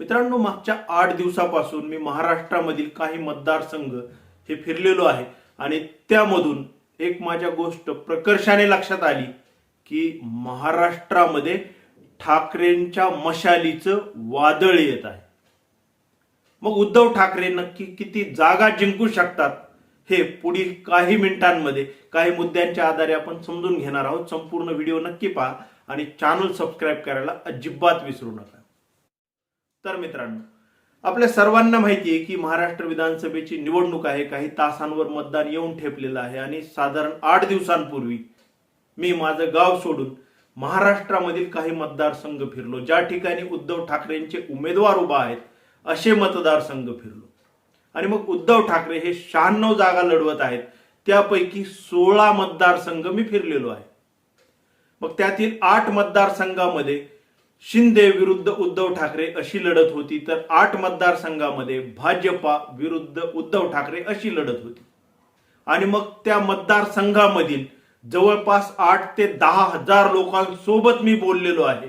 मित्रांनो मागच्या आठ दिवसापासून मी महाराष्ट्रामधील काही मतदारसंघ हे फिरलेलो आहे आणि त्यामधून एक माझ्या गोष्ट प्रकर्षाने लक्षात आली की महाराष्ट्रामध्ये ठाकरेंच्या मशालीचं वादळ येत आहे. मग उद्धव ठाकरे नक्की किती जागा जिंकू शकतात हे पुढील काही मिनिटांमध्ये काही मुद्द्यांच्या आधारे आपण समजून घेणार आहोत. संपूर्ण व्हिडिओ नक्की पहा आणि चॅनल सबस्क्राईब करायला अजिबात विसरू नका. तर मित्रांनो आपल्या सर्वांना माहिती आहे की महाराष्ट्र विधानसभेची निवडणूक आहे. काही तासांवर मतदान येऊन ठेपलेलं आहे आणि साधारण आठ दिवसांपूर्वी मी माझं गाव सोडून महाराष्ट्रामधील काही मतदारसंघ फिरलो. ज्या ठिकाणी उद्धव ठाकरेंचे उमेदवार उभा आहेत असे मतदारसंघ फिरलो. आणि मग उद्धव ठाकरे हे शहाण्णव जागा लढवत आहेत त्यापैकी सोळा मतदारसंघ मी फिरलेलो आहे. मग त्यातील आठ मतदारसंघामध्ये शिंदे विरुद्ध उद्धव ठाकरे अशी लढत होती तर आठ मतदारसंघामध्ये भाजपा विरुद्ध उद्धव ठाकरे अशी लढत होती. आणि मग त्या मतदारसंघामधील जवळपास आठ ते दहा हजार लोकांसोबत मी बोललेलो आहे.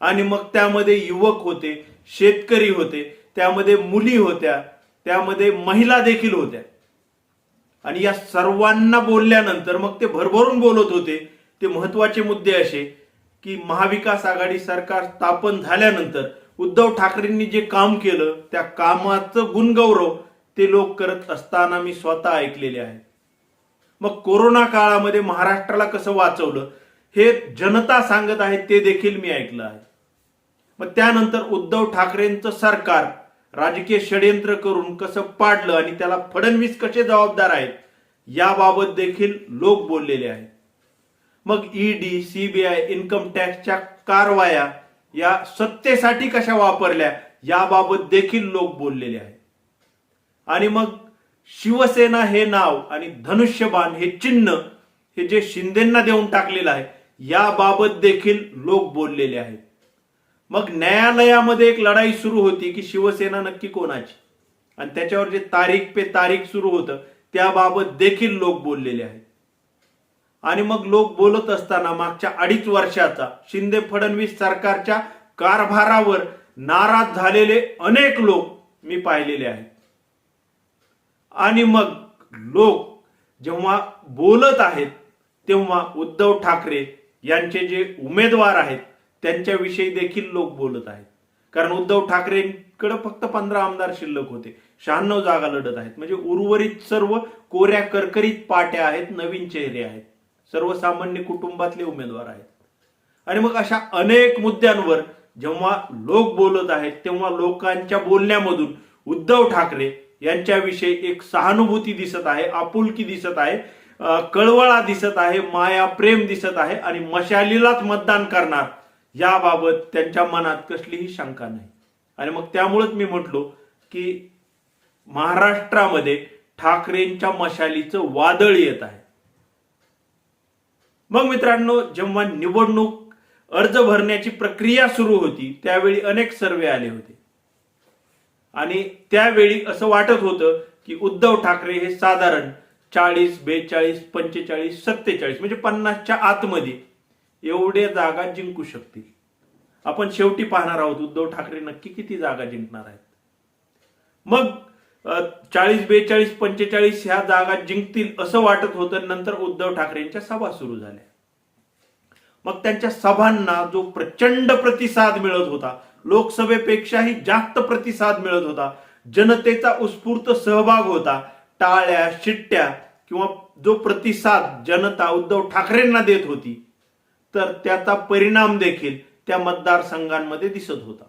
आणि मग त्यामध्ये युवक होते शेतकरी होते त्यामध्ये मुली होत्या त्यामध्ये महिला देखील होत्या. आणि या सर्वांना बोलल्यानंतर मग ते भरभरून बोलत होते. ते महत्त्वाचे मुद्दे असे की महाविकास आघाडी सरकार स्थापन झाल्यानंतर उद्धव ठाकरेंनी जे काम केलं त्या कामाचं गुणगौरव ते लोक करत असताना मी स्वतः ऐकलेले आहे. मग कोरोना काळामध्ये महाराष्ट्राला कसं वाचवलं हे जनता सांगत आहे ते देखील मी ऐकलं आहे. मग त्यानंतर उद्धव ठाकरेंचं सरकार राजकीय षडयंत्र करून कसं पाडलं आणि त्याला फडणवीस कसे जबाबदार आहेत याबाबत देखील लोक बोललेले आहेत. मग ईडी सीबीआय इन्कम टॅक्सच्या कारवाया या सत्तेसाठी कशा वापरल्या याबाबत देखील लोक बोललेले आहेत. आणि मग शिवसेना हे नाव आणि धनुष्यबाण हे चिन्ह हे जे शिंदेना देऊन टाकलेलं आहे याबाबत देखील लोक बोललेले आहेत. मग न्यायालयामध्ये एक लढाई सुरू होती की शिवसेना नक्की कोणाची? आणि त्याच्यावर जे तारीख पे तारीख सुरू होतं त्याबाबत देखील लोक बोललेले आहेत. आणि मग लोक बोलत असताना मागच्या अडीच वर्षाचा शिंदे फडणवीस सरकारच्या कारभारावर नाराज झालेले अनेक लोक मी पाहिलेले आहेत. आणि मग लोक जेव्हा बोलत आहेत तेव्हा उद्धव ठाकरे यांचे जे उमेदवार आहेत त्यांच्याविषयी देखील लोक बोलत आहेत. कारण उद्धव ठाकरेंकडे फक्त पंधरा आमदार शिल्लक होते. शहाण्णव जागा लढत आहेत. म्हणजे उर्वरित सर्व कोऱ्या करकरीत पाट्या आहेत नवीन चेहरे आहेत. सर्वसामान्य कुटुंबातले उमेदवार आहेत. आणि मग अशा अनेक मुद्द्यांवर जेव्हा लोक बोलत आहेत तेव्हा लोकांच्या बोलण्यामधून उद्धव ठाकरे यांच्याविषयी एक सहानुभूती दिसत आहे आपुलकी दिसत आहे कळवळा दिसत आहे माया प्रेम दिसत आहे आणि मशालीलाच मतदान करणार याबाबत त्यांच्या मनात कसलीही शंका नाही. आणि मग त्यामुळेच मी म्हटलो की महाराष्ट्रामध्ये ठाकरेंच्या मशालीचं वादळ येत आहे. मग मित्रांनो जेव्हा निवडणूक अर्ज भरण्याची प्रक्रिया सुरू होती त्यावेळी अनेक सर्वे आले होते. आणि त्यावेळी असं वाटत होतं की उद्धव ठाकरे हे साधारण चाळीस बेचाळीस पंचेचाळीस सत्तेचाळीस म्हणजे पन्नासच्या आतमध्ये एवढ्या जागा जिंकू शकतील. आपण शेवटी पाहणार आहोत उद्धव ठाकरे नक्की किती जागा जिंकणार आहेत. मग चाळीस बेचाळीस पंचेचाळीस ह्या जागा जिंकतील असं वाटत होतं. नंतर उद्धव ठाकरेंच्या सभा सुरू झाल्या. मग त्यांच्या सभांना जो प्रचंड प्रतिसाद मिळत होता लोकसभेपेक्षाही जास्त प्रतिसाद मिळत होता जनतेचा उत्स्फूर्त सहभाग होता टाळ्या शिट्ट्या किंवा जो प्रतिसाद जनता उद्धव ठाकरेंना देत होती तर त्याचा परिणाम देखील त्या मतदारसंघांमध्ये दिसत होता.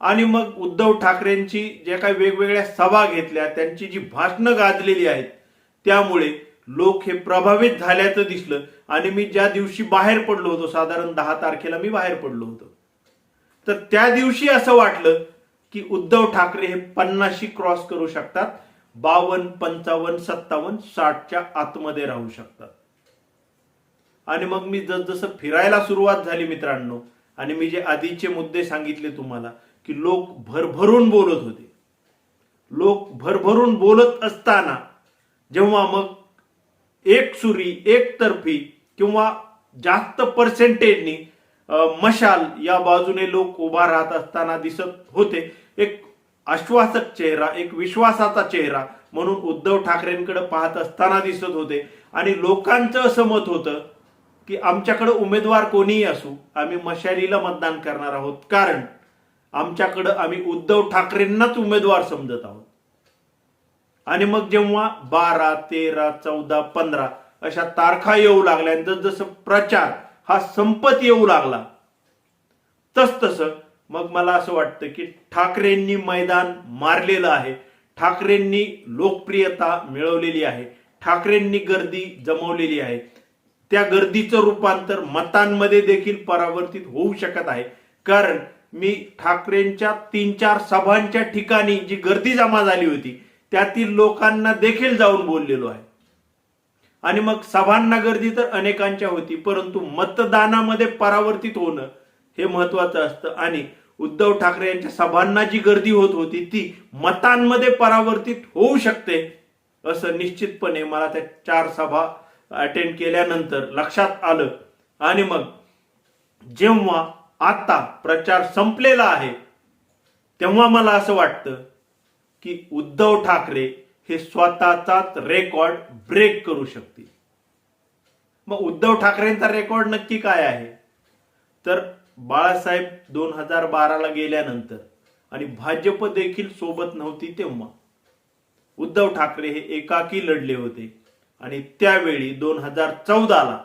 आणि मग उद्धव ठाकरेंची ज्या काही वेगवेगळ्या सभा घेतल्या त्यांची जी भाषणं गाजलेली आहेत त्यामुळे लोक हे प्रभावित झाल्याचं दिसलं. आणि मी ज्या दिवशी बाहेर पडलो होतो साधारण दहा तारखेला मी बाहेर पडलो होतो. तर त्या दिवशी असं वाटलं की उद्धव ठाकरे हे पन्नाशी क्रॉस करू शकतात बावन्न पंचावन्न सत्तावन्न साठच्या आतमध्ये राहू शकतात. आणि मग मी जसजसं फिरायला सुरुवात झाली मित्रांनो आणि मी जे आधीचे मुद्दे सांगितले तुम्हाला की लोक भरभरून बोलत होते. लोक भरभरून बोलत असताना जेव्हा मग एक सुरी एक तर्फी किंवा जास्त पर्सेंटेजनी मशाल या बाजूने लोक उभा राहत असताना दिसत होते. एक आश्वासक चेहरा एक विश्वासाचा चेहरा म्हणून उद्धव ठाकरेंकडे पाहत असताना दिसत होते. आणि लोकांचं असं मत होतं की आमच्याकडे उमेदवार कोणीही असू आम्ही मशालीला मतदान करणार आहोत. कारण आमच्याकडं आम्ही उद्धव ठाकरेंनाच उमेदवार समजत आहोत. आणि मग जेव्हा बारा तेरा चौदा पंधरा अशा तारखा येऊ लागल्या आणि जसं प्रचार हा संपत येऊ लागला तस तसं मग मला असं वाटतं की ठाकरेंनी मैदान मारलेलं आहे. ठाकरेंनी लोकप्रियता मिळवलेली आहे. ठाकरेंनी गर्दी जमवलेली आहे. त्या गर्दीचं रूपांतर मतांमध्ये देखील परावर्तित होऊ शकत आहे. कारण मी ठाकरेंच्या तीन चार सभांच्या ठिकाणी जी गर्दी जमा झाली होती त्यातील लोकांना देखील जाऊन बोललेलो आहे. आणि मग सभांना गर्दी तर अनेकांच्या होती परंतु मतदानामध्ये परावर्तित होणं हे महत्वाचं असतं. आणि उद्धव ठाकरे यांच्या सभांना जी गर्दी होत होती ती मतांमध्ये परावर्तित होऊ शकते असं निश्चितपणे मला त्या चार सभा अटेंड केल्यानंतर लक्षात आलं. आणि मग जेव्हा आता प्रचार संपलेला आहे. तेव्हा मला असं वाटतं की उद्धव ठाकरे हे स्वतःचाच रेकॉर्ड ब्रेक करू शकतील. मग उद्धव ठाकरेंचा रेकॉर्ड नक्की काय आहे? तर बाळासाहेब दोन हजार बाराला गेल्यानंतर आणि भाजप देखील सोबत नव्हती तेव्हा. उद्धव ठाकरे हे एकाकी लढले होते आणि त्यावेळी दोन हजार चौदाला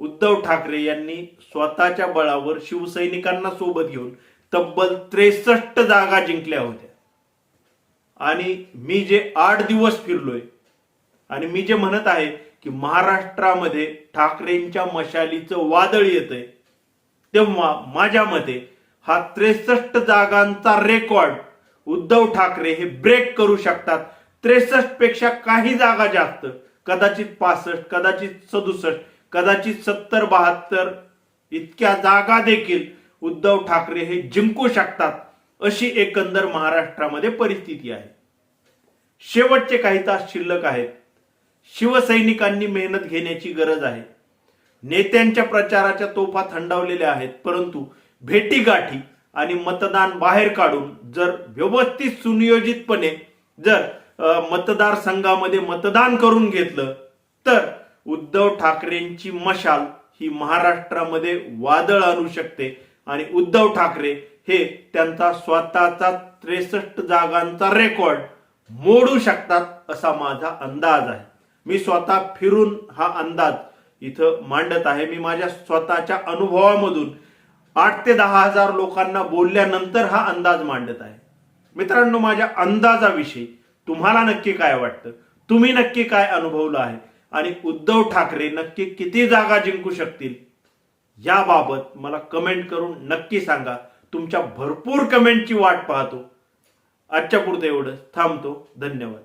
उद्धव ठाकरे यांनी स्वतःच्या बळावर शिवसैनिकांना सोबत घेऊन तब्बल त्रेसष्ट जागा जिंकल्या होत्या. आणि मी जे आठ दिवस फिरलोय आणि मी जे म्हणत आहे की महाराष्ट्रामध्ये ठाकरेंच्या मशालीचं वादळ येतंय तेव्हा माझ्या मते हा त्रेसष्ट जागांचा रेकॉर्ड उद्धव ठाकरे हे ब्रेक करू शकतात. त्रेसष्टपेक्षा काही जागा जास्त कदाचित पासष्ट कदाचित सदुसष्ट कदाचित सत्तर बहात्तर इतक्या जागा देखील उद्धव ठाकरे हे जिंकू शकतात अशी एकंदर महाराष्ट्रामध्ये परिस्थिती आहे. शेवटचे काही तास शिल्लक आहेत. शिवसैनिकांनी मेहनत घेण्याची गरज आहे. नेत्यांच्या प्रचाराच्या तोफा थंडावलेल्या आहेत परंतु भेटीगाठी आणि मतदान बाहेर काढून जर व्यवस्थित सुनियोजितपणे जर मतदारसंघामध्ये मतदान करून घेतलं तर उद्धव ठाकरेंची मशाल ही महाराष्ट्रामध्ये वादळ आणू शकते. आणि उद्धव ठाकरे हे त्यांचा स्वतःचा त्रेसष्ट जागांचा रेकॉर्ड मोडू शकतात असा माझा अंदाज आहे. मी स्वतः फिरून हा अंदाज इथं मांडत आहे. मी माझ्या स्वतःच्या अनुभवामधून आठ ते दहा हजार लोकांना बोलल्यानंतर हा अंदाज मांडत आहे. मित्रांनो माझ्या अंदाजाविषयी तुम्हाला नक्की काय वाटतं? तुम्ही नक्की काय अनुभवलं आहे? आणि उद्धव ठाकरे नक्की किती जागा जिंकू शकतील याबाबत मला कमेंट करून नक्की सांगा. तुमच्या भरपूर कमेंटची वाट पाहतो. आजच्या पुरतं एवढं थांबतो. धन्यवाद.